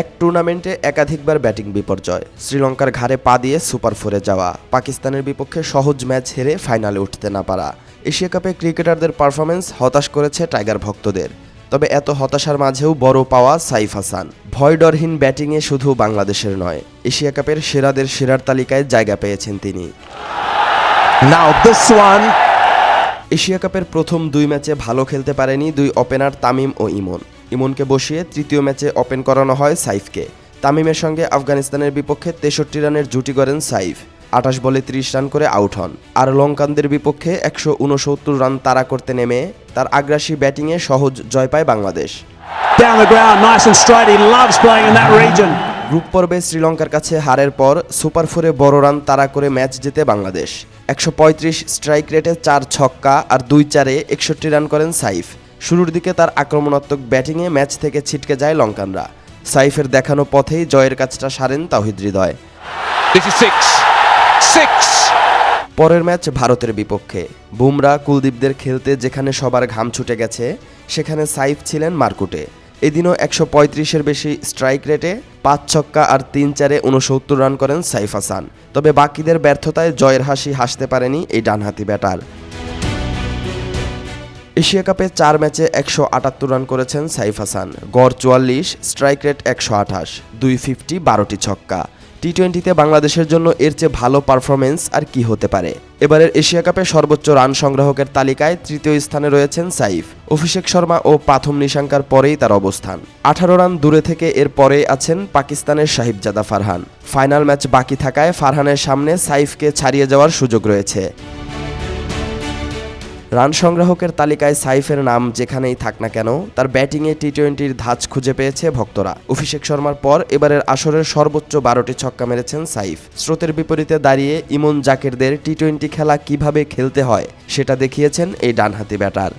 এক টুর্নামেন্টে একাধিকবার ব্যাটিং বিপর্যয়। শ্রীলঙ্কার ঘাড়ে পা দিয়ে সুপার ফোরে যাওয়া। পাকিস্তানের বিপক্ষে সহজ ম্যাচ হেরে ফাইনালে উঠতে না পারা। এশিয়া কাপে ক্রিকেটারদের পারফরমেন্স হতাশ করেছে টাইগার ভক্তদের। তবে এত হতাশার মাঝেও বড় পাওয়া সাইফ হাসান। ভয়ডরহীন ব্যাটিংয়ে শুধু বাংলাদেশের নয় এশিয়া কাপের সেরাদের সেরার তালিকায় জায়গা পেয়েছেন তিনি. এশিয়া কাপের প্রথম দুই ম্যাচে ভালো খেলতে পারেনি দুই ওপেনার তামিম ও ইমন। ইমনকে বসিয়ে তৃতীয় ম্যাচে ওপেন করানো হয় সাইফকে। তামিমের সঙ্গে আফগানিস্তানের বিপক্ষে তেষট্টি রানের জুটি করেন সাইফ। আঠাশ বলে ত্রিশ রান করে আউট হন। আর লঙ্কানদের বিপক্ষে একশো উনসত্তর রান তাড়া করতে নেমে তার আগ্রাসী ব্যাটিংয়ে সহজ জয় পায় বাংলাদেশ. গ্রুপ পর্বে শ্রীলঙ্কার কাছে হারের পর সুপার ফোরে বড় রান তাড়া করে ম্যাচ জিতে বাংলাদেশ। একশো পঁয়ত্রিশ স্ট্রাইক রেটে চার ছক্কা আর দুই চারে একষট্টি রান করেন সাইফ। শুরুর দিকে তার আক্রমণাত্মক ব্যাটিংয়ে ম্যাচ থেকে ছিটকে যায় লঙ্কানরা। সাইফের দেখানো পথেই জয়ের কাজটা সারেন তাহিদ হৃদয়. পরের ম্যাচ ভারতের বিপক্ষে। বুমরা কুলদীপদের খেলতে যেখানে সবার ঘাম ছুটে গেছে সেখানে সাইফ ছিলেন মারকুটে। এদিনও একশো পঁয়ত্রিশের বেশি স্ট্রাইক রেটে পাঁচ ছক্কা আর তিন চারে উনসত্তর রান করেন সাইফ হাসান। তবে বাকিদের ব্যর্থতায় জয়ের হাসি হাসতে পারেনি এই ডানহাতি ব্যাটার। এশিয়া কাপে চার ম্যাচে একশো আটাত্তর রান করেছেন সাইফ হাসান। গড় চুয়াল্লিশ, স্ট্রাইক রেট একশো আঠাশ, দুই ফিফটি, বারোটি ছক্কা। টি টোয়েন্টিতে বাংলাদেশের জন্য এর চেয়ে ভালো পারফরমেন্স আর কি হতে পারে? এবারের এশিয়া কাপে সর্বোচ্চ রান সংগ্রাহকের তালিকায় তৃতীয় স্থানে রয়েছেন সাইফ। অভিষেক শর্মা ও প্রাথম নিশাঙ্কার পরেই তার অবস্থান। আঠারো রান দূরে থেকে এর পরে আছেন পাকিস্তানের সাহিবজাদা ফারহান। ফাইনাল ম্যাচ বাকি থাকায় ফারহানের সামনে সাইফকে ছাড়িয়ে যাওয়ার সুযোগ রয়েছে। রান সংগ্রাহকের তালিকায় সাইফের নাম যেখানেই থাক না কেন, তার ব্যাটিংয়ে টি টোয়েন্টির ধাঁচ খুঁজে পেয়েছে ভক্তরা। অভিষেক শর্মার পর এবারের আসরের সর্বোচ্চ বারোটি ছক্কা মেরেছেন সাইফ। স্রোতের বিপরীতে দাঁড়িয়ে ইমন জাকেরদের টি টোয়েন্টি খেলা কীভাবে খেলতে হয়, সেটা দেখিয়েছেন এই ডানহাতি ব্যাটার।